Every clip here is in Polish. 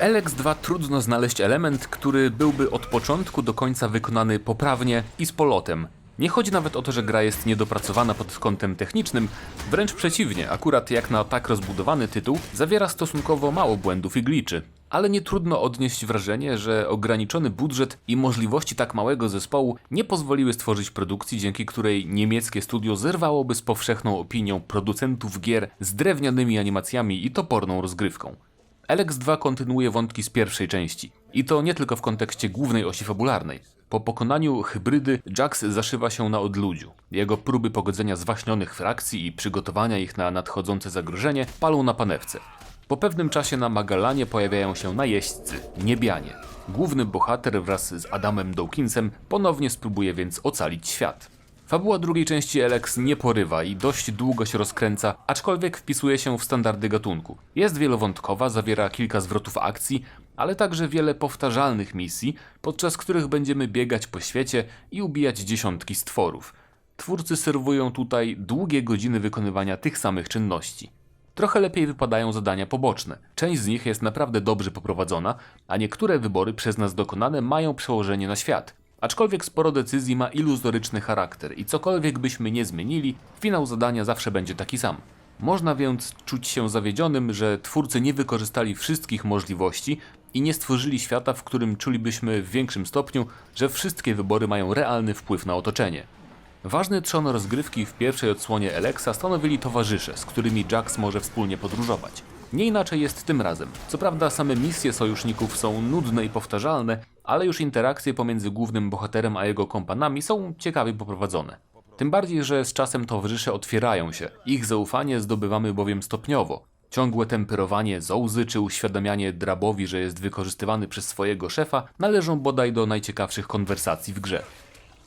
LX2 trudno znaleźć element, który byłby od początku do końca wykonany poprawnie i z polotem. Nie chodzi nawet o to, że gra jest niedopracowana pod kątem technicznym, wręcz przeciwnie, akurat jak na tak rozbudowany tytuł, zawiera stosunkowo mało błędów i gliczy. Ale nie trudno odnieść wrażenie, że ograniczony budżet i możliwości tak małego zespołu nie pozwoliły stworzyć produkcji, dzięki której niemieckie studio zerwałoby z powszechną opinią producentów gier z drewnianymi animacjami i toporną rozgrywką. LX2 kontynuuje wątki z pierwszej części. I to nie tylko w kontekście głównej osi fabularnej. Po pokonaniu hybrydy, Jax zaszywa się na odludziu. Jego próby pogodzenia zwaśnionych frakcji i przygotowania ich na nadchodzące zagrożenie palą na panewce. Po pewnym czasie na Magallanie pojawiają się najeźdźcy, niebianie. Główny bohater wraz z Adamem Dawkinsem ponownie spróbuje więc ocalić świat. Fabuła drugiej części Elex nie porywa i dość długo się rozkręca, aczkolwiek wpisuje się w standardy gatunku. Jest wielowątkowa, zawiera kilka zwrotów akcji, ale także wiele powtarzalnych misji, podczas których będziemy biegać po świecie i ubijać dziesiątki stworów. Twórcy serwują tutaj długie godziny wykonywania tych samych czynności. Trochę lepiej wypadają zadania poboczne. Część z nich jest naprawdę dobrze poprowadzona, a niektóre wybory przez nas dokonane mają przełożenie na świat. Aczkolwiek sporo decyzji ma iluzoryczny charakter i cokolwiek byśmy nie zmienili, finał zadania zawsze będzie taki sam. Można więc czuć się zawiedzionym, że twórcy nie wykorzystali wszystkich możliwości i nie stworzyli świata, w którym czulibyśmy w większym stopniu, że wszystkie wybory mają realny wpływ na otoczenie. Ważny trzon rozgrywki w pierwszej odsłonie Alexa stanowili towarzysze, z którymi Jax może wspólnie podróżować. Nie inaczej jest tym razem. Co prawda same misje sojuszników są nudne i powtarzalne, ale już interakcje pomiędzy głównym bohaterem a jego kompanami są ciekawie poprowadzone. Tym bardziej, że z czasem towarzysze otwierają się, ich zaufanie zdobywamy bowiem stopniowo. Ciągłe temperowanie Zołzy czy uświadamianie Drabowi, że jest wykorzystywany przez swojego szefa, należą bodaj do najciekawszych konwersacji w grze.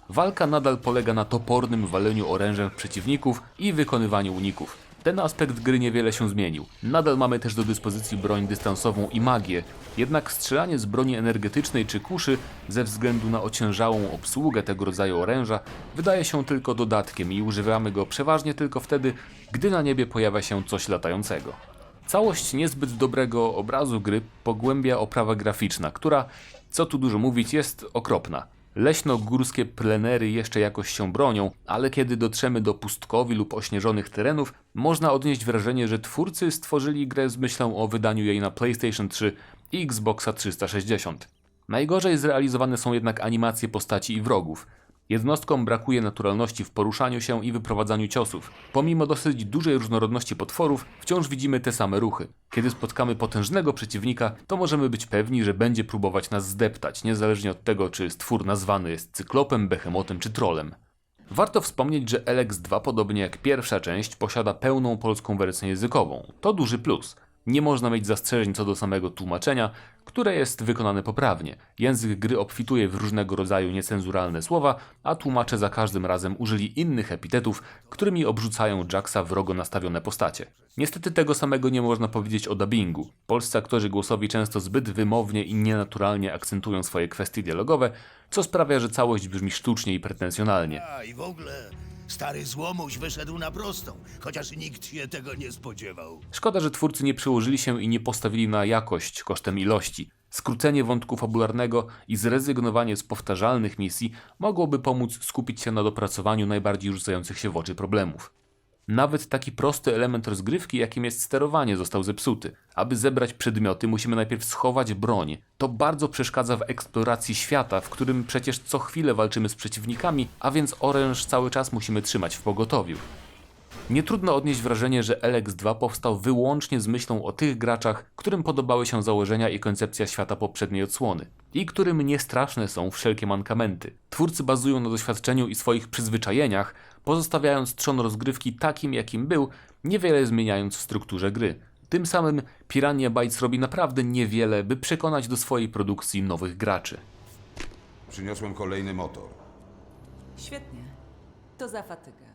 Walka nadal polega na topornym waleniu orężem przeciwników i wykonywaniu uników. Ten aspekt gry niewiele się zmienił. Nadal mamy też do dyspozycji broń dystansową i magię, jednak strzelanie z broni energetycznej czy kuszy, ze względu na ociężałą obsługę tego rodzaju oręża, wydaje się tylko dodatkiem i używamy go przeważnie tylko wtedy, gdy na niebie pojawia się coś latającego. Całość niezbyt dobrego obrazu gry pogłębia oprawa graficzna, która, co tu dużo mówić, jest okropna. Leśno-górskie plenery jeszcze jakoś się bronią, ale kiedy dotrzemy do pustkowi lub ośnieżonych terenów, można odnieść wrażenie, że twórcy stworzyli grę z myślą o wydaniu jej na PlayStation 3 i Xboxa 360. Najgorzej zrealizowane są jednak animacje postaci i wrogów. Jednostkom brakuje naturalności w poruszaniu się i wyprowadzaniu ciosów. Pomimo dosyć dużej różnorodności potworów, wciąż widzimy te same ruchy. Kiedy spotkamy potężnego przeciwnika, to możemy być pewni, że będzie próbować nas zdeptać, niezależnie od tego, czy stwór nazwany jest cyklopem, behemotem czy trolem. Warto wspomnieć, że LX2, podobnie jak pierwsza część, posiada pełną polską wersję językową. To duży plus. Nie można mieć zastrzeżeń co do samego tłumaczenia, które jest wykonane poprawnie. Język gry obfituje w różnego rodzaju niecenzuralne słowa, a tłumacze za każdym razem użyli innych epitetów, którymi obrzucają Jacksa wrogo nastawione postacie. Niestety tego samego nie można powiedzieć o dubbingu. Polscy aktorzy głosowi często zbyt wymownie i nienaturalnie akcentują swoje kwestie dialogowe, co sprawia, że całość brzmi sztucznie i pretensjonalnie. A i w ogóle stary złomuś wyszedł na prostą, chociaż nikt się tego nie spodziewał. Szkoda, że twórcy nie przyłożyli się i nie postawili na jakość kosztem ilości. Skrócenie wątku fabularnego i zrezygnowanie z powtarzalnych misji mogłoby pomóc skupić się na dopracowaniu najbardziej rzucających się w oczy problemów. Nawet taki prosty element rozgrywki, jakim jest sterowanie, został zepsuty. Aby zebrać przedmioty, musimy najpierw schować broń. To bardzo przeszkadza w eksploracji świata, w którym przecież co chwilę walczymy z przeciwnikami, a więc oręż cały czas musimy trzymać w pogotowiu. Nie trudno odnieść wrażenie, że LX2 powstał wyłącznie z myślą o tych graczach, którym podobały się założenia i koncepcja świata poprzedniej odsłony i którym niestraszne są wszelkie mankamenty. Twórcy bazują na doświadczeniu i swoich przyzwyczajeniach, pozostawiając trzon rozgrywki takim jakim był, niewiele zmieniając w strukturze gry. Tym samym Pirania Bytes robi naprawdę niewiele, by przekonać do swojej produkcji nowych graczy. Przyniosłem kolejny motor. Świetnie. To za fatygę.